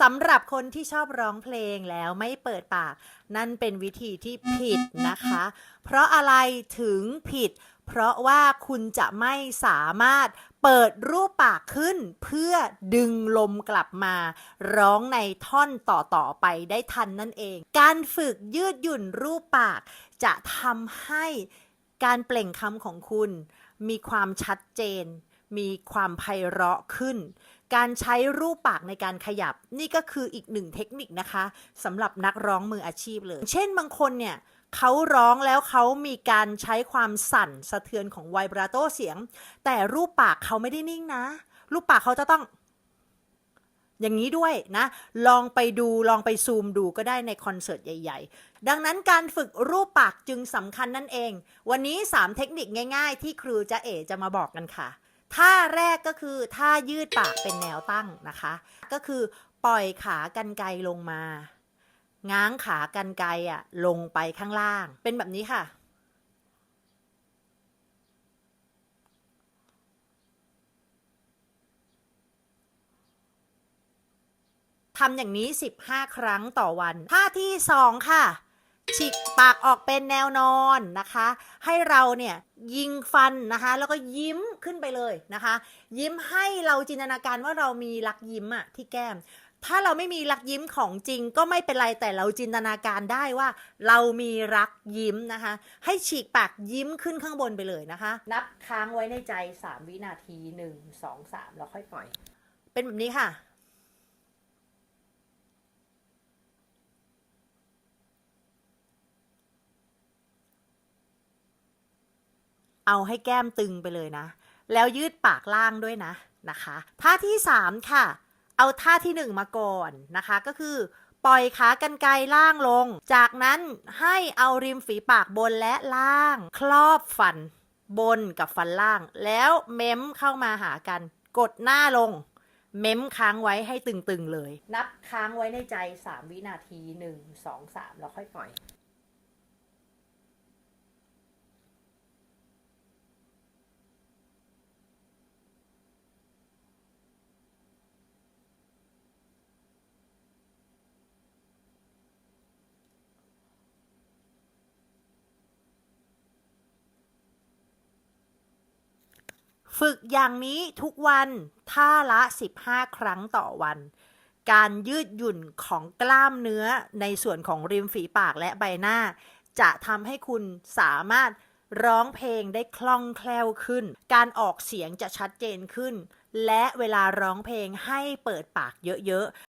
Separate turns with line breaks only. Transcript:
สำหรับคนที่ชอบร้องเพลงแล้วไม่เปิดปาก นั่นเป็นวิธีที่ผิดนะคะ เพราะอะไรถึงผิด เพราะว่าคุณจะไม่สามารถเปิดรูปปากขึ้นเพื่อดึงลมกลับมา ร้องในท่อนต่อๆไปได้ทันนั่นเอง การฝึกยืดหยุ่นรูปปาก จะทำให้การเปล่งคำของคุณ มีความชัดเจน มีความไพเราะขึ้น การใช้รูปปากในการขยับ นี่ก็คืออีกหนึ่งเทคนิคนะคะสำหรับนักร้องมืออาชีพเลย เช่นบางคนเนี่ยเขาร้องแล้วเขามีการใช้ความสั่นสะเทือนของไวบราโตเสียง แต่รูปปากเขาไม่ได้นิ่งนะ รูปปากเขาจะต้อง อย่างนี้ด้วยนะ ลองไปดูลองไปซูมดูก็ได้ในคอนเสิร์ตใหญ่ ๆ ดังนั้นการฝึกรูปปากจึงสำคัญนั่นเอง วันนี้ 3 เทคนิคง่าย ๆ ที่ครูจะเอ๋จะมาบอกกันค่ะ ท่าแรกก็คือท่ายืดปากเป็นแนวตั้งนะคะ ก็คือปล่อยขากันไกลลงมา ง้างขากันไกลอะลงไปข้างล่าง เป็นแบบนี้ค่ะ ทำอย่างนี้ 15 ครั้งต่อวัน ท่าที่ 2 ค่ะ ฉีกปากออกเป็นแนวนอนนะคะ ให้เราเนี่ยยิงฟันนะคะ แล้วก็ยิ้มขึ้นไปเลยนะคะ ยิ้มให้เราจินตนาการว่าเรามีรักยิ้มอะที่แก้ม ถ้าเราไม่มีรักยิ้มของจริงก็ไม่เป็นไรแต่เราจินตนาการได้ว่า เรามีรักยิ้มนะคะ ให้ฉีกปากยิ้มขึ้นข้างบนไปเลยนะคะ นับค้างไว้ในใจ 3 วินาที 1 2 3 แล้วค่อยปล่อย เป็นแบบนี้ค่ะ เอาให้แก้มตึงไปเลยนะ แล้วยืดปากล่างด้วยนะนะคะท่าที่ 3 ค่ะ เอาท่าที่ 1 มาก่อนนะคะ ก็คือ ปล่อยขากรรไกรล่างลง จากนั้นให้เอาริมฝีปากบนและล่าง ครอบฟันบนกับฟันล่าง แล้วเม้มเข้ามาหากัน กดหน้าลง เม้มค้างไว้ให้ตึงๆเลย นับค้างไว้ในใจ 3 วินาที 1 2 3 แล้วค่อยปล่อย ฝึกอย่างนี้ทุกวันท่าละ 15 ครั้งต่อวัน การยืดหยุ่นของกล้ามเนื้อในส่วนของริมฝีปากและใบหน้า จะทำให้คุณสามารถร้องเพลงได้คล่องแคล่วขึ้น การออกเสียงจะชัดเจนขึ้น และเวลาร้องเพลงให้เปิดปากเยอะๆ